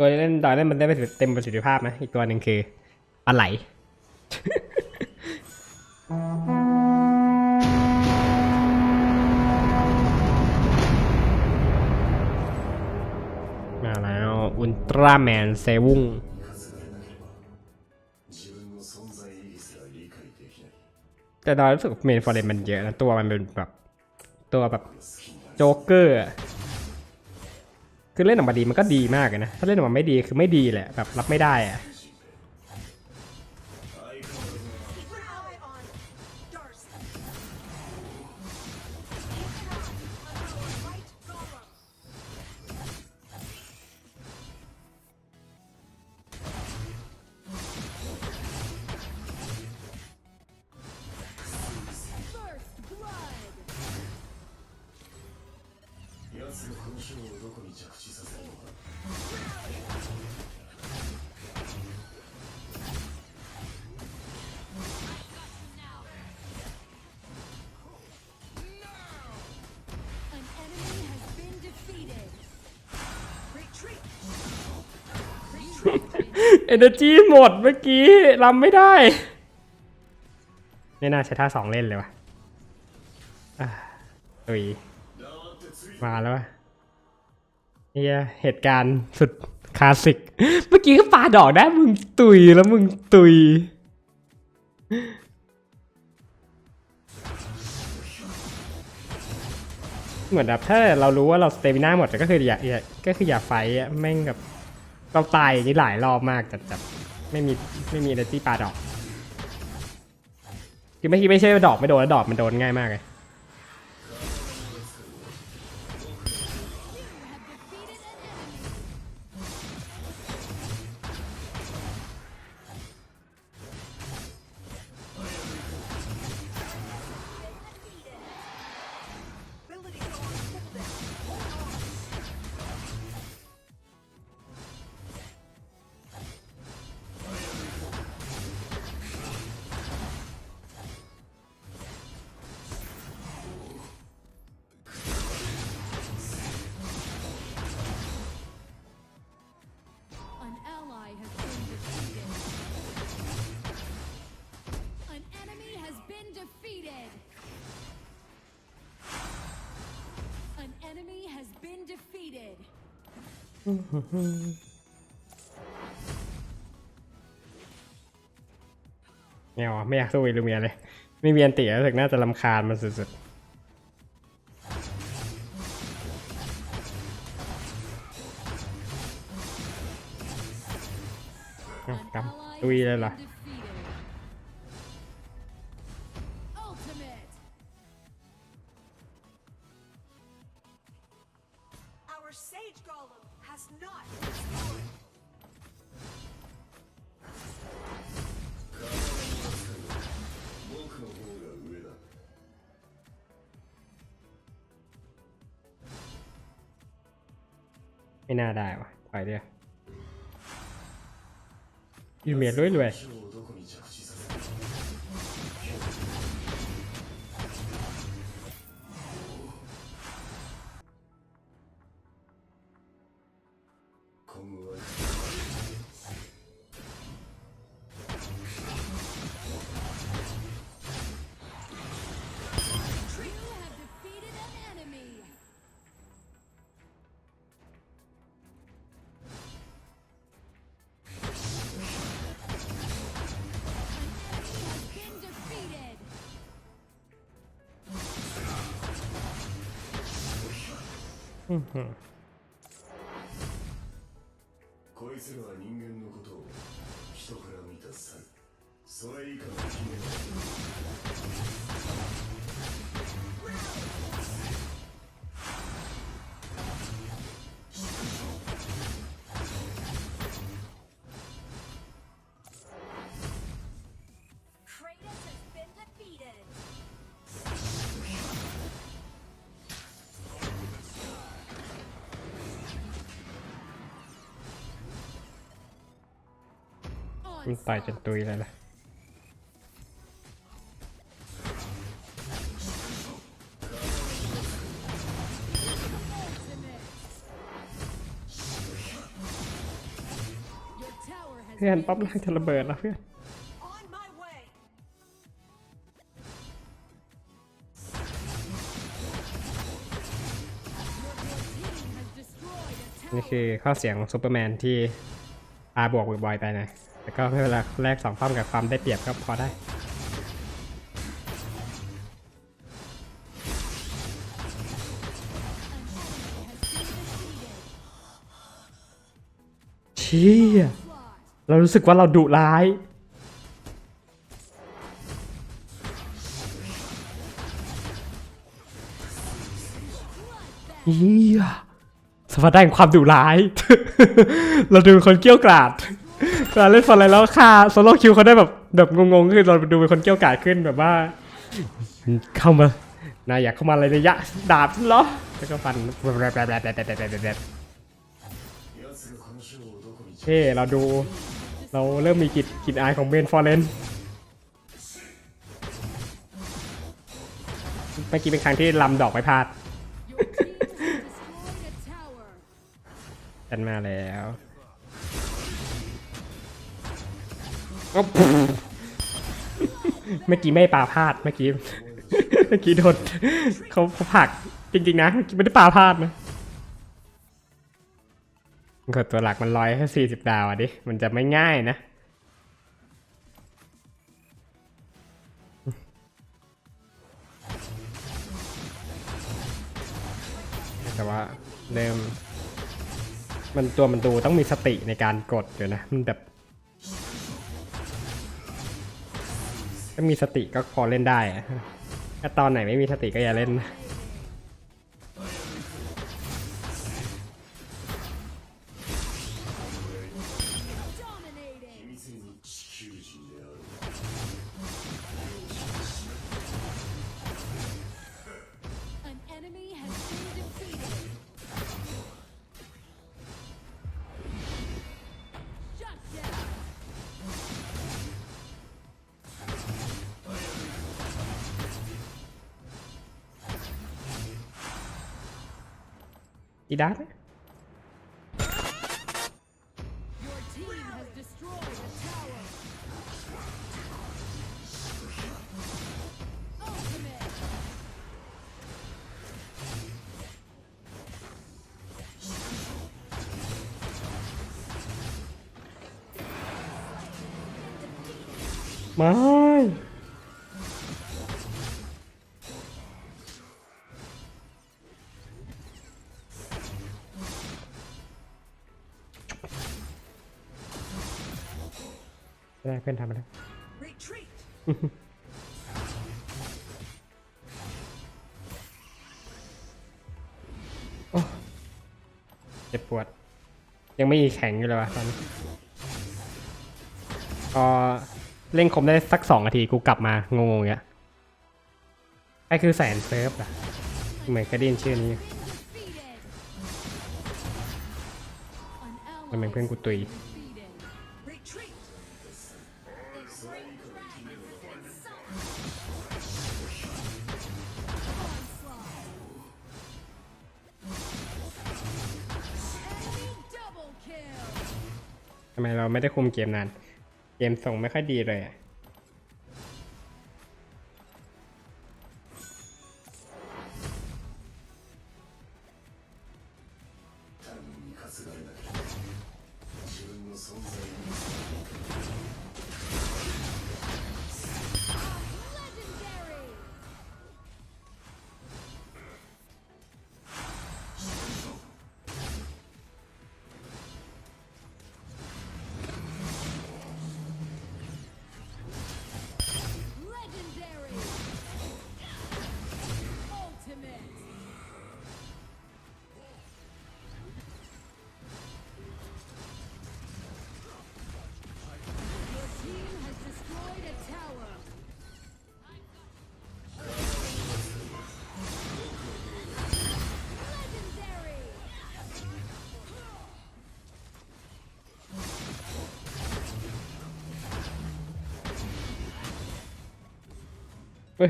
ตัวเล่นดอยเล่นมันได้ไม่เต็มประสิทธิภาพไหมอีกตัวหนึ่งคือปลาไหลมาแล้วอุลตร้าแมนเซวุงแต่ดอยรู้สึกเมนฟอร์เรนมันเยอะนะ ตัวมันเป็นแบบ ตัวแบบโจ๊กเกอร์ คือเล่นออกมาดีมันก็ดีมากเลยนะ ถ้าเล่นออกมาไม่ดีคือไม่ดีแหละแบบรับไม่ได้อะ 奴がこの章をどこに着地させるのか An enemy has been defeated. Retreat. เอเนอร์จีหมดเมื่อกี้รำไม่ได้ ไม่น่าใช้ท่าสองเล่นเลยวะอ่ะตุย มาแล้ววะเฮียเหตุการณ์สุดคลาสสิก เมื่อกี้ก็ปาดอกได้มึงตุยแล้วมึงตุย เหมือนแบบถ้าเรารู้ว่าเราสเตมิน่าหมดแต่ก็คืออย่าอย่าก็คืออย่าไฟท์อะแม่งแบบเราตายอย่างนี้หลายรอบมากแต่แบบไม่มีไม่มีเอเนจีปาดอก คือไม่คิดไม่ใช่ว่าดอกไม่โดนแล้วดอกมันโดนง่ายมากเลย ไม่เอาอะไม่อยากสู้อิลูเมียเลย ไม่มีอันติรู้สึกน่าจะลำคาญมันสุดๆเอา An กำตุยเลยเห ไม่น่าได้วะไปเดียวยูเมียรวยรวย こいつらは人間のことを人から見た猿。それ以下の姫は ๆมันต่อยจนตุยเลยล่ะเพื่อนป๊อปล่างจะระเบิดแล้วเพื่อนนี่คือข้อเสียงของซูเปอร์แมนที่อาบวกบ่อยๆไปนะ แต่ก็ไม่เป็นไรแลกสองความกับความได้เปรียบก็พอได้เชี่ยเรารู้สึกว่าเราดุร้ายเฮียสมผัสได้ความดุร้าย เราดูคนเกี้ยวกราด เราเล่นฟอนไรแล้วค่ะโซโล่คิวเขาได้แบบแบบงงๆคือเราดูเป็นคนเกี้ยวกาดขึ้นแบบว่า เข้ามานายอยากเข้ามาอะไรระยะดาบเหรอแล้วก็ฟันเฮ้เราดู เราเริ่มมีกิจกิจอายของเบนฟอร์เรนเมื่อกี้เป็นครั้งที่ลำดอกไปพลาดกันมาแล้ว เมื่อกี้ไม่ปาพลาดเมื่อกี้เมื่อกี้โดนเขาเขาผลักจริงๆนะไม่ได้ปาพลาดนะกดตัวหลักมันร้อยแค่สี่สิบดาวอะดิมันจะไม่ง่ายนะแต่ว่าเริ่มมันตัวมันดูต้องมีสติในการกดอยู่นะ มันแบบ ถ้ามีสติก็พอเล่นได้อะถ้าตอนไหนไม่มีสติก็อย่าเล่น อีดาร์ พื่อนทำอะไร Retreat. เจ็บปวด ยังไม่มีแข็งอยู่เลยวะตอนนี้พอเล่นคมได้สักสองนาทีกูกลับมางงๆอย่างเงี้ยไอ้คือแสนเซิร์ฟอะเหมือนเคยได้ยินชื่อนี้ Defeated. An มันเป็น ally เพื่อนกูตุย ทำไมเราไม่ได้คุมเกมนาน เกมส่งไม่ค่อยดีเลยอะ เฮ้ย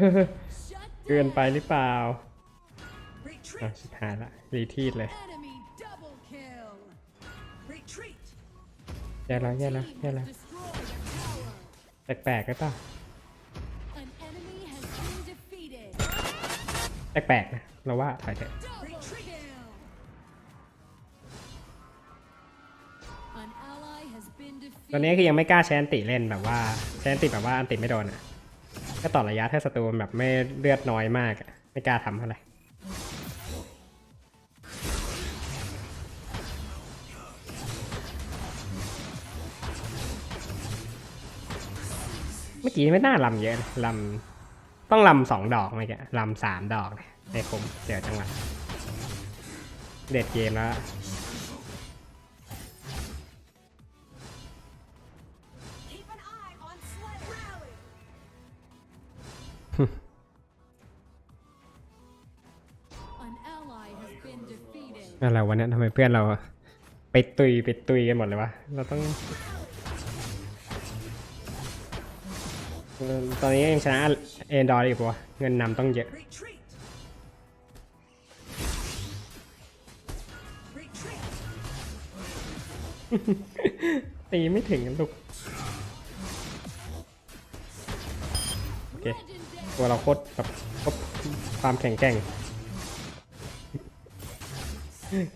Shut เกิน down. ไปหรือเปล่า Retreat. อะชิบหายละรีทีดเลย Enemy double kill. Retreat. แย่แล้วแย่แล้ว Team แย่ has แล้ว destroyed a tower. แปลกๆได้ป่ะ An enemy has been defeated. แปลกๆนะเราว่าถอยเถอะ Double kill. An ally has been ตอนนี้ defeated. คือยังไม่กล้าใช้อันติเล่นแบบว่าใช้อันติแบบว่าอันติไม่โดนอะ ก็ต่อระยะถ้าศัตรูแบบไม่เลือดน้อยมาก ไม่กล้าทำเท่าไหร่เมื่อกี้ไม่น่าลำเยอะลำต้องลำสองดอกเมื่อกี้ลำสามดอกในคมเสียจังหวะเด็ดเกมแล้ว อะไรวะเนี่ยทำไมเพื่อนเราไปตุยไปตุยกันหมดเลยวะ เราต้องเออตอนนี้ยังชนะเอ็นดอร์อีกวะเงินนำต้องเยอะ Retreat. Retreat. ตีไม่ถึงกันลูกโอเค Legendary. ตัวเราโคตรแบบโคตรความแข็งแกร่ง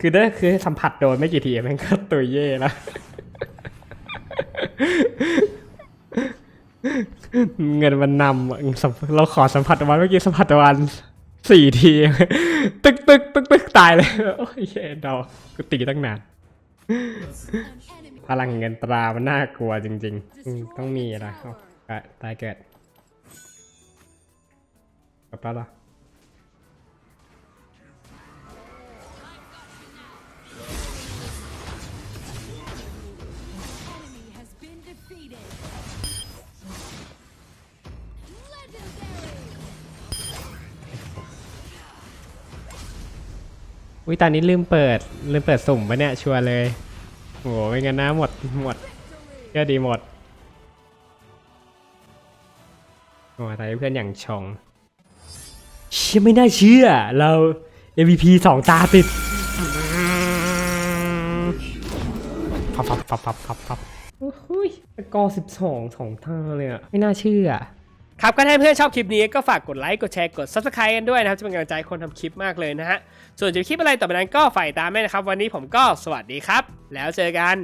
คือได้คือสัมผัสโดนไม่กี่ทีแม่งก็ตุยเย่แล้วเงินมันนำเราขอสัมผัสวันเมื่อกี้สัมผัสวันสี่ทีตึกตึกตึกตึกตายเลยโอ้ยเย่ดอกกูตีตั้งนานพลังเงินตรา มันน่ากลัวจริงๆ ต้องมีนะเอาไปตายเกิดกลับแล้ว อุ้ยตอนนี้ลืมเปิด ลืมเปิดสุ่มปะเนี่ยชัวร์เลยโหไม่งั้นนะหมดหมดก็ดีหมดโอ้ตอนนี้เพื่อนอย่างชงเชื่อไม่น่าเชื่อ เรา MVP สองตาติดพับพับพับพับพับพับโอ้ยสกอร์สิบสองสองตาเลยอะไม่น่าเชื่อ ครับก็ถ้าเพื่อนชอบคลิปนี้ก็ฝากกดไลค์กดแชร์กด subscribe กันด้วยนะครับจะเป็นกำลังใจคนทำคลิปมากเลยนะฮะส่วนจะคลิปอะไรต่อไปนั้นก็ฝ่ายตามแม่นะครับ วันนี้ผมก็สวัสดีครับ แล้วเจอกัน